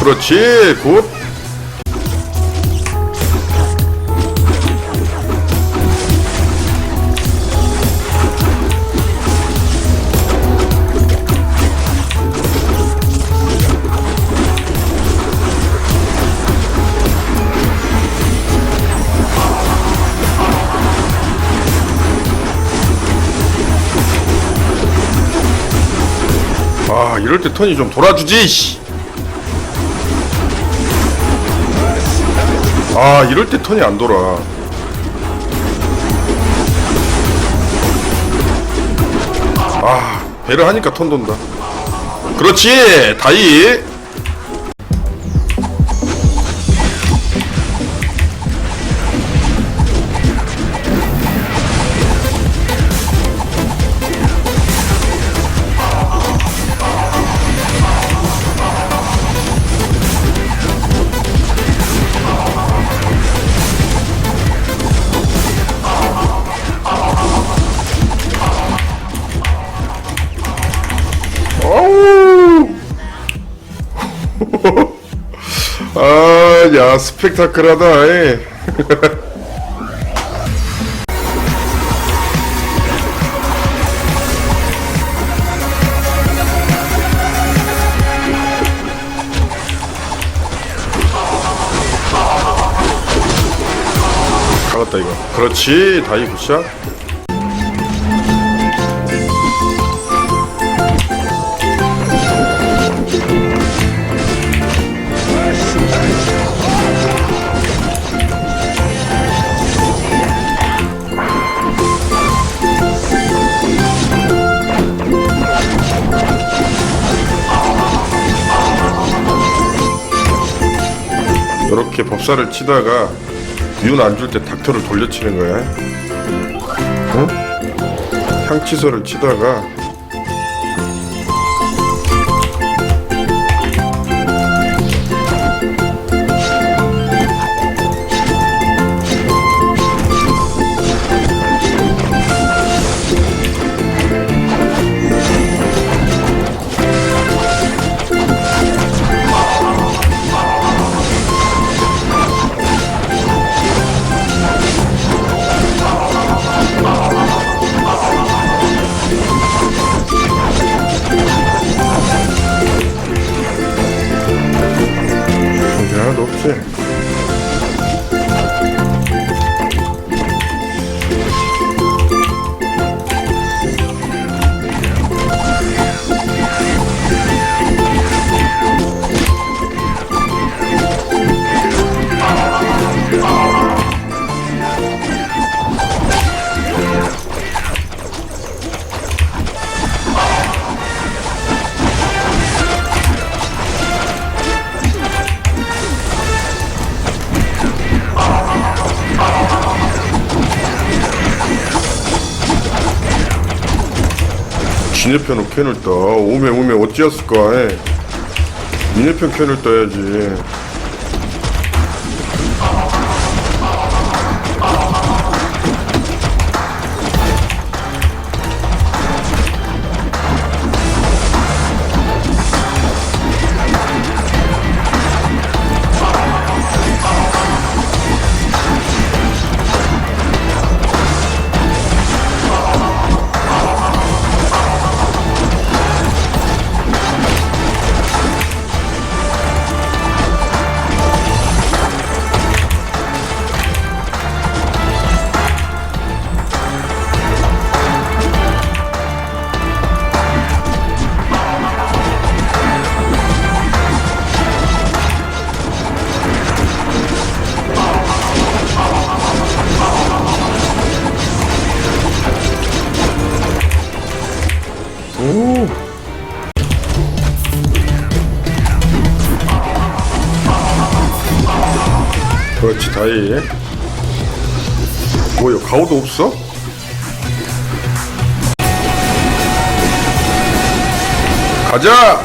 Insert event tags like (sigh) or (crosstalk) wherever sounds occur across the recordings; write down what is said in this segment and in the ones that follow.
그렇지 굿 아 이럴 때 턴이 좀 돌아주지 씨. 아 이럴 때 턴이 안 돌아. 아 배를 하니까 턴 돈다. 그렇지 다이 야 스펙타클하다 에. 갈았다 이거 그렇지 다이 굿샷 이렇게 법사를 치다가 윤 안 줄 때 닥터를 돌려치는 거야. 어? 향치서를 치다가 지네편은 캔을 떠. 오메 오메 어찌였을까? 에. 니네편 캔을 떠야지. 다이. 뭐야 가오도 없어? 가자.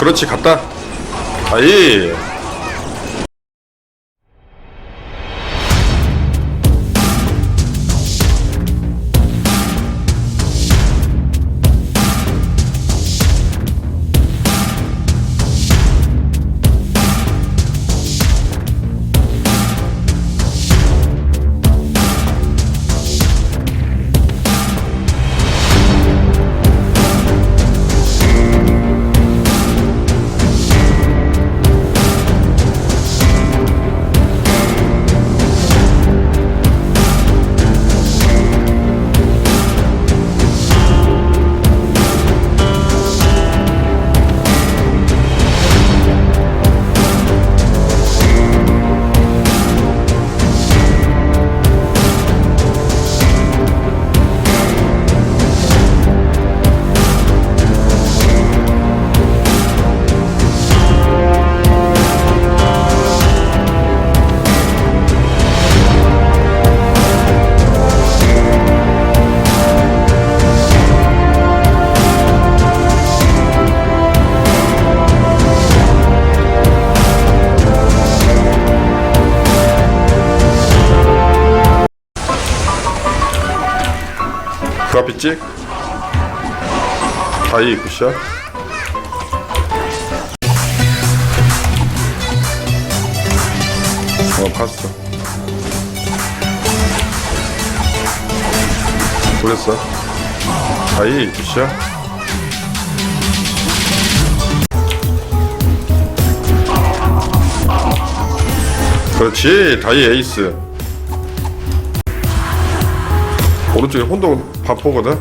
그렇지 갔다. 다이. 찍 다이 굿샷. 어 봤어. 그랬어? 다이 굿샷. 그렇지 다이 에이스 오른쪽에 혼동 반포거든?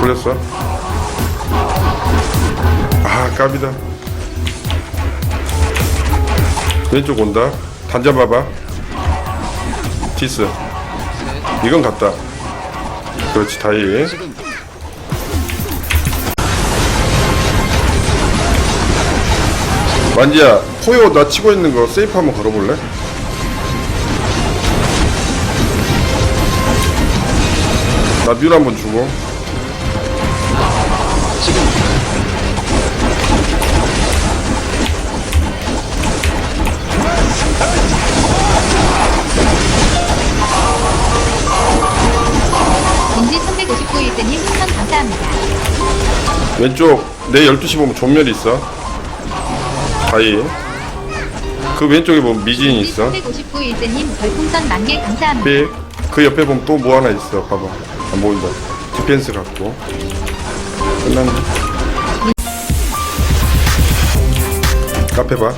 굴렸어? 아 깝이다. 왼쪽 온다. 단자 봐봐. 디스. 이건 같다. 그렇지 다이 만지야 포효 나 치고 있는 거 세이프 한번 걸어볼래? 나 뮤를 한번 주고 인지 359일대님 추천 감사합니다. 왼쪽 내 12시 보면 존멸이 있어 다이 그 왼쪽에 보면 미진이 있어 359일대님 별풍선 만개 감사합니다. 삑. 그 옆에 보면 또 뭐 하나 있어. 봐봐. 안 보인다 디펜스 갖고. 끝났네. 카페 봐.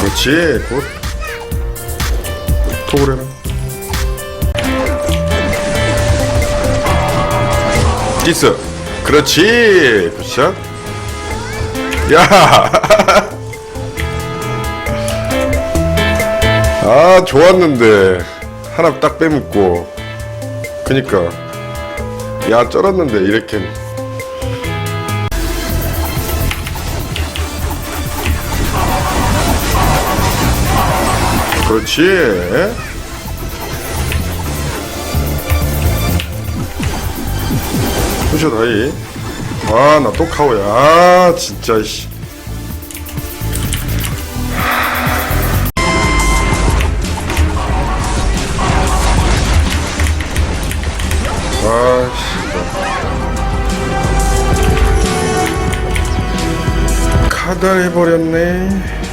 그렇지. 굿 톡을 해라 디스. 그렇지. 굿샷. 야 (laughs) 아 좋았는데. 하나 딱 빼먹고. 그니까. 야 쩔었는데 이렇게. 그렇지. 푸셔 다이. 아나 또 카오야. 아 진짜 씨 씨. 카달 해버렸네.